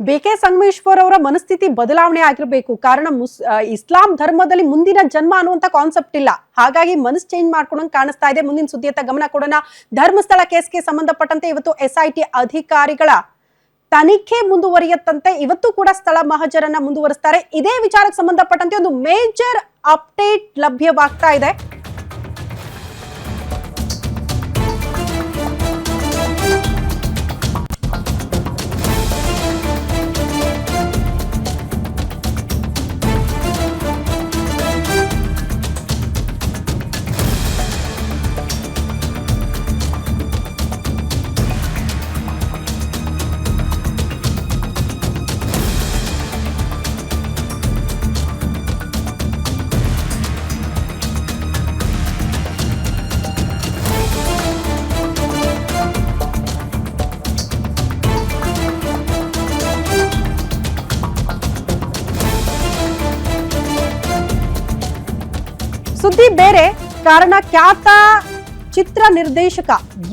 B K Sangameshwar ಅವರ ಮನಸ್ಥಿತಿ ಬದಲಾವಣೆ ಆಗಿರಬೇಕು. ಕಾರಣ ಮುಸ್ ಇಸ್ಲಾಂ ಧರ್ಮದಲ್ಲಿ ಮುಂದಿನ ಜನ್ಮ ಅನ್ನುವಂತ ಕಾನ್ಸೆಪ್ಟ್ ಇಲ್ಲ. ಹಾಗಾಗಿ ಮನಸ್ಸು ಚೇಂಜ್ ಮಾಡ್ಕೊಂಡಂಗೆ ಕಾಣಿಸ್ತಾ ಇದೆ. ಮುಂದಿನ ಸುದ್ದಿಯತ್ತ ಗಮನ ಕೊಡೋಣ. ಧರ್ಮಸ್ಥಳ ಕೇಸ್ಗೆ ಸಂಬಂಧಪಟ್ಟಂತೆ ಇವತ್ತು ಎಸ್ ಐ ಟಿ ಅಧಿಕಾರಿಗಳ ತನಿಖೆ ಮುಂದುವರಿಯತ್ತಂತೆ ಇವತ್ತು ಕೂಡ ಸ್ಥಳ ಮಹಜರನ್ನ ಮುಂದುವರಿಸ್ತಾರೆ. ಇದೇ ವಿಚಾರಕ್ಕೆ ಸಂಬಂಧಪಟ್ಟಂತೆ ಒಂದು ಮೇಜರ್ ಅಪ್ಡೇಟ್ ಲಭ್ಯವಾಗ್ತಾ ಇದೆ. ಸುದ್ದಿ ಬೇರೆ. ಕಾರಣ ಖ್ಯಾತ ಚಿತ್ರ ನಿರ್ದೇಶಕ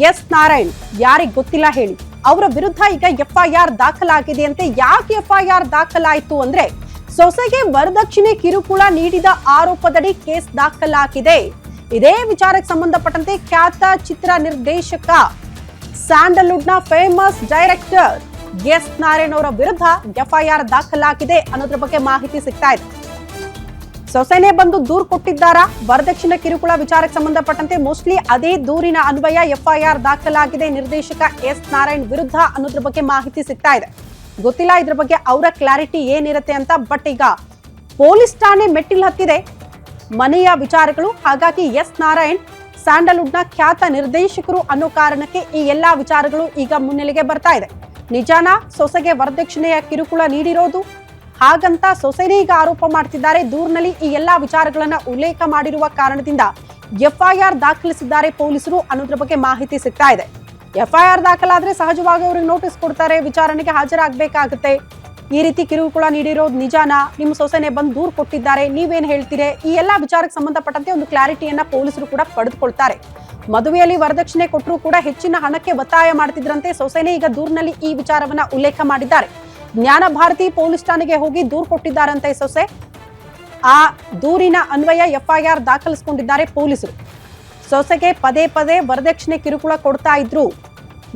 ಎಸ್ ನಾರಾಯಣ್ ಯಾರಿಗೆ ಗೊತ್ತಿಲ್ಲ ಹೇಳಿ. ಅವರ ವಿರುದ್ಧ ಈಗ ಎಫ್ಐಆರ್ ದಾಖಲಾಗಿದೆ ಅಂತೆ. ಯಾಕೆ ಎಫ್ಐಆರ್ ದಾಖಲಾಯಿತು ಅಂದ್ರೆ ಸೊಸೆಗೆ ವರದಕ್ಷಿಣೆ ಕಿರುಕುಳ ನೀಡಿದ ಆರೋಪದಡಿ ಕೇಸ್ ದಾಖಲಾಗಿದೆ. ಇದೇ ವಿಚಾರಕ್ಕೆ ಸಂಬಂಧಪಟ್ಟಂತೆ ಖ್ಯಾತ ಚಿತ್ರ ನಿರ್ದೇಶಕ ಸ್ಯಾಂಡಲ್ವುಡ್ನ ಫೇಮಸ್ ಡೈರೆಕ್ಟರ್ ಎಸ್ ನಾರಾಯಣ್ ಅವರ ವಿರುದ್ಧ ಎಫ್ಐಆರ್ ದಾಖಲಾಗಿದೆ ಅನ್ನೋದ್ರ ಬಗ್ಗೆ ಮಾಹಿತಿ ಸಿಗ್ತಾ ಇದೆ. ಸೊಸೆನೆ ಬಂದು ದೂರು ಕೊಟ್ಟಿದ್ದಾರಾ? ವರದಕ್ಷಿಣೆ ಕಿರುಕುಳ ವಿಚಾರಕ್ಕೆ ಸಂಬಂಧಪಟ್ಟಂತೆ ಮೋಸ್ಟ್ಲಿ ಅದೇ ದೂರಿನ ಅನ್ವಯ ಎಫ್ಐಆರ್ ದಾಖಲಾಗಿದೆ. ನಿರ್ದೇಶಕ ಎಸ್. ನಾರಾಯಣ್ ವಿರುದ್ಧ ಅನ್ನೋದ್ರ ಬಗ್ಗೆ ಮಾಹಿತಿ ಸಿಗ್ತಾ ಇದೆ. ಗೊತ್ತಿಲ್ಲ ಇದ್ರ ಬಗ್ಗೆ ಅವರ ಕ್ಲಾರಿಟಿ ಏನಿರುತ್ತೆ ಅಂತ, ಬಟ್ ಈಗ ಪೊಲೀಸ್ ಠಾಣೆ ಮೆಟ್ಟಿಲು ಹತ್ತಿದೆ. ಮನೆಯ ವಿಚಾರಗಳು, ಹಾಗಾಗಿ ಎಸ್. ನಾರಾಯಣ್ ಸ್ಯಾಂಡಲ್ವುಡ್ನ ಖ್ಯಾತ ನಿರ್ದೇಶಕರು ಅನ್ನೋ ಕಾರಣಕ್ಕೆ ಈ ಎಲ್ಲಾ ವಿಚಾರಗಳು ಈಗ ಮುನ್ನೆಲೆಗೆ ಬರ್ತಾ ಇದೆ. ನಿಜಾನ, ಸೊಸೆಗೆ ವರದಕ್ಷಿಣೆಯ ಕಿರುಕುಳ ನೀಡಿರೋದು? ಹಾಗಂತ ಸೊಸೈಟಿ ಈಗ ಆರೋಪ ಮಾಡ್ತಿದ್ದಾರೆ. ದೂರಿನಲ್ಲಿ ಈ ಎಲ್ಲಾ ವಿಚಾರಗಳನ್ನ ಉಲ್ಲೇಖ ಮಾಡಿರುವ ಕಾರಣದಿಂದ ಎಫ್ಐಆರ್ ದಾಖಲಿಸಿದ್ದಾರೆ ಪೊಲೀಸರು ಅನ್ನೋದ್ರ ಬಗ್ಗೆ ಮಾಹಿತಿ ಸಿಗ್ತಾ ಇದೆ. ಎಫ್ಐಆರ್ ದಾಖಲಾದ್ರೆ ಸಹಜವಾಗಿ ಅವ್ರಿಗೆ ನೋಟಿಸ್ ಕೊಡ್ತಾರೆ, ವಿಚಾರಣೆಗೆ ಹಾಜರಾಗಬೇಕಾಗುತ್ತೆ. ಈ ರೀತಿ ಕಿರುಕುಳ ನೀಡಿರೋದು ನಿಜಾನ? ನಿಮ್ಮ ಸೊಸೆನೆ ಬಂದು ದೂರು ಕೊಟ್ಟಿದ್ದಾರೆ, ನೀವೇನು ಹೇಳ್ತೀರಿ? ಈ ಎಲ್ಲ ವಿಚಾರಕ್ಕೆ ಸಂಬಂಧಪಟ್ಟಂತೆ ಒಂದು ಕ್ಲಾರಿಟಿಯನ್ನ ಪೊಲೀಸರು ಕೂಡ ಪಡೆದುಕೊಳ್ತಾರೆ. ಮದುವೆಯಲ್ಲಿ ವರದಕ್ಷಿಣೆ ಕೊಟ್ಟರು ಕೂಡ ಹೆಚ್ಚಿನ ಹಣಕ್ಕೆ ಒತ್ತಾಯ ಮಾಡ್ತಿದ್ರಂತೆ ಸೊಸೆನೆ ಈಗ ದೂರಿನಲ್ಲಿ ಈ ವಿಚಾರವನ್ನ ಉಲ್ಲೇಖ ಮಾಡಿದ್ದಾರೆ. ಜ್ಞಾನ ಭಾರತಿ ಪೊಲೀಸ್ ಠಾಣೆಗೆ ಹೋಗಿ ದೂರು ಕೊಟ್ಟಿದ್ದಾರಂತೆ ಸೊಸೆ. ಆ ದೂರಿನ ಅನ್ವಯ ಎಫ್ಐಆರ್ ದಾಖಲಿಸಿಕೊಂಡಿದ್ದಾರೆ ಪೊಲೀಸರು. ಸೊಸೆಗೆ ಪದೇ ಪದೇ ವರದಕ್ಷಿಣೆ ಕಿರುಕುಳ ಕೊಡ್ತಾ ಇದ್ರು.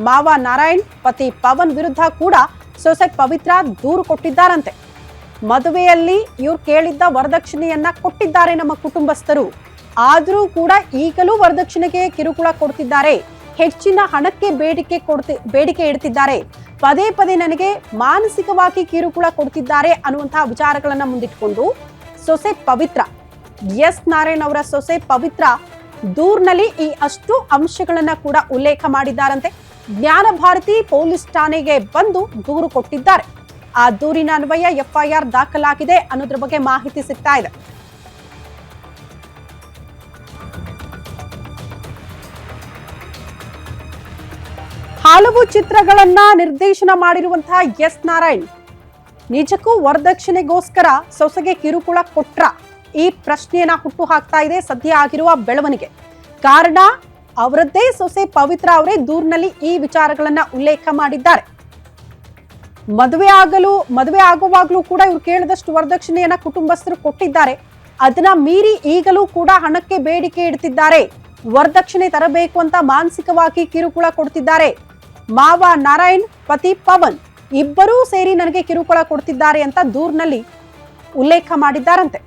ಮಾವ ನಾರಾಯಣ್, ಪತಿ ಪವನ್ ವಿರುದ್ಧ ಕೂಡ ಸೊಸೆ ಪವಿತ್ರ ದೂರು ಕೊಟ್ಟಿದ್ದಾರಂತೆ. ಮದುವೆಯಲ್ಲಿ ಇವ್ರು ಕೇಳಿದ್ದ ವರದಕ್ಷಿಣೆಯನ್ನ ಕೊಟ್ಟಿದ್ದಾರೆ ನಮ್ಮ ಕುಟುಂಬಸ್ಥರು. ಆದರೂ ಕೂಡ ಈಗಲೂ ವರದಕ್ಷಿಣೆಗೆ ಕಿರುಕುಳ ಕೊಡ್ತಿದ್ದಾರೆ. ಹೆಚ್ಚಿನ ಹಣಕ್ಕೆ ಬೇಡಿಕೆ ಕೊಡ್ತಿ, ಬೇಡಿಕೆ ಇಡ್ತಿದ್ದಾರೆ. ಪದೇ ಪದೇ ನನಗೆ ಮಾನಸಿಕವಾಗಿ ಕಿರುಕುಳ ಕೊಡ್ತಿದ್ದಾರೆ ಅನ್ನುವಂತಹ ವಿಚಾರಗಳನ್ನ ಮುಂದಿಟ್ಕೊಂಡು ಸೊಸೆ ಪವಿತ್ರ, ಎಸ್. ನಾರಾಯಣ್ ಅವರ ಸೊಸೆ ಪವಿತ್ರ ದೂರ್ನಲ್ಲಿ ಈ ಅಷ್ಟು ಅಂಶಗಳನ್ನ ಕೂಡ ಉಲ್ಲೇಖ ಮಾಡಿದ್ದಾರಂತೆ. ಜ್ಞಾನ ಭಾರತಿ ಪೊಲೀಸ್ ಠಾಣೆಗೆ ಬಂದು ದೂರು ಕೊಟ್ಟಿದ್ದಾರೆ. ಆ ದೂರಿನ ಅನ್ವಯ ಎಫ್ಐಆರ್ ದಾಖಲಾಗಿದೆ ಅನ್ನೋದ್ರ ಬಗ್ಗೆ ಮಾಹಿತಿ ಸಿಗ್ತಾ ಇದೆ. ಹಲವು ಚಿತ್ರಗಳನ್ನ ನಿರ್ದೇಶನ ಮಾಡಿರುವಂತಹ ಎಸ್ ನಾರಾಯಣ್. ನಿಜಕ್ಕೂ ವರದಕ್ಷಿಣೆಗೋಸ್ಕರ ಸೊಸೆಗೆ ಕಿರುಕುಳ ಕೊಟ್ರ. ಈ ಪ್ರಶ್ನೆಯನ್ನ ಹುಟ್ಟು ಹಾಕ್ತಾ ಇದೆ, ಸದ್ಯ ಆಗಿರುವ ಬೆಳವಣಿಗೆ. ಕಾರಣ, ಅವರದ್ದೇ ಸೊಸೆ ಪವಿತ್ರ ಅವರೇ ದೂರಿನಲ್ಲಿ ಈ ವಿಚಾರಗಳನ್ನ ಉಲ್ಲೇಖ ಮಾಡಿದ್ದಾರೆ. ಮದುವೆ ಆಗಲು, ಮದುವೆ ಆಗುವಾಗಲೂ ಕೂಡ ಇವ್ರು ಕೇಳಿದಷ್ಟು ವರದಕ್ಷಿಣೆಯನ್ನ ಕುಟುಂಬಸ್ಥರು ಕೊಟ್ಟಿದ್ದಾರೆ. ಅದನ್ನ ಮೀರಿ ಈಗಲೂ ಕೂಡ ಹಣಕ್ಕೆ ಬೇಡಿಕೆ ಇಡ್ತಿದ್ದಾರೆ. ವರದಕ್ಷಿಣೆ ತರಬೇಕು ಅಂತ ಮಾನಸಿಕವಾಗಿ ಕಿರುಕುಳ ಕೊಡ್ತಿದ್ದಾರೆ. ಮಾವ ನಾರಾಯಣ್ ಪತಿ ಪವನ್ ಇಬ್ಬರೂ ಸೇರಿ ನನಗೆ ಕಿರುಕುಳ ಕೊಡ್ತಿದ್ದಾರೆ ಅಂತ ದೂರ್ನಲ್ಲಿ ಉಲ್ಲೇಖ ಮಾಡಿದ್ದಾರಂತೆ.